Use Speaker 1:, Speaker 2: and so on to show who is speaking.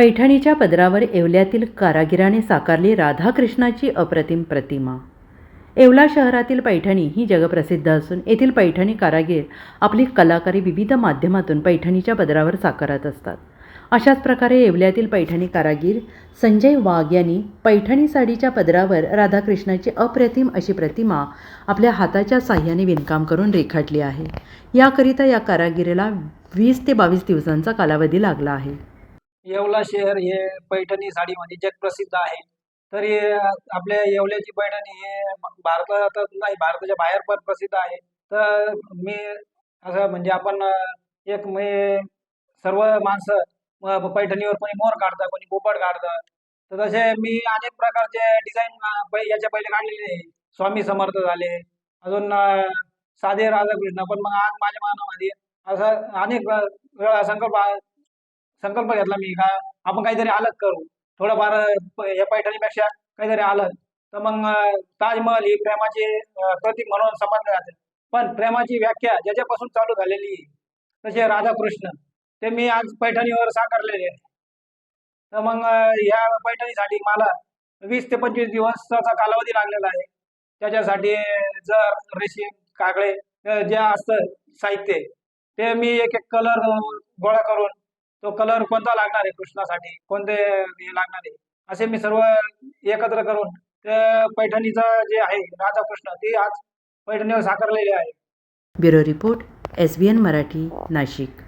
Speaker 1: पैठणीच्या पदरावर येवल्यातील कारागिराने साकारली राधाकृष्णाची अप्रतिम प्रतिमा. येवला शहरातील पैठणी ही जगप्रसिद्ध असून येथील पैठणी कारागीर आपली कलाकारी विविध माध्यमातून पैठणीच्या पदरावर साकारत असतात. अशाच प्रकारे येवल्यातील पैठणी कारागीर संजय वाघ यांनी पैठणी साडीच्या पदरावर राधाकृष्णाची अप्रतिम अशी प्रतिमा आपल्या हाताच्या साह्याने विणकाम करून रेखाटली आहे. याकरिता या कारागिरीला वीस ते बावीस दिवसांचा कालावधी लागला आहे.
Speaker 2: येवला शहर हे पैठणी साडीमध्ये जगप्रसिद्ध आहे. तरी आपल्या येवल्याची पैठणी हे भारतात नाही भारताच्या बाहेर पण प्रसिद्ध आहे. तर मी असं म्हणजे आपण एक म्हणजे सर्व माणसं पैठणीवर कोणी मोर काढतं कोणी पोपट काढतं. तर तसे मी अनेक प्रकारचे डिझाईन याच्या पहिले काढलेले आहे. स्वामी समर्थ झाले अजून साधे राधाकृष्ण पण मग आज माझ्या मनामध्ये असं अनेक वेळा संकल्प संकल्प घेतला मी का? आपण काहीतरी अलग करू. थोडंफार या पैठणीपेक्षा काहीतरी अलग. तर मग ताजमहल ही प्रेमाचे प्रतीक म्हणून समजले जाते. पण प्रेमाची व्याख्या ज्याच्यापासून चालू झालेली आहे, तसे राधाकृष्ण ते मी आज पैठणीवर साकारलेले आहे तर मग या पैठणीसाठी मला वीस ते पंचवीस दिवसाचा कालावधी लागलेला आहे. त्याच्यासाठी जर रेशीम कागळे जे असतं साहित्य ते मी एक एक कलर गोळा करून तो कलर कोणता लागणार आहे कृष्णासाठी? कोणते हे लागणार आहे? असे मी सर्व एकत्र करून पैठणीचा पैठणीचं जे आहे राधाकृष्ण ते आज पैठणीवर साकारलेले आहे.
Speaker 1: Bureau report S B N Marathi Nashik.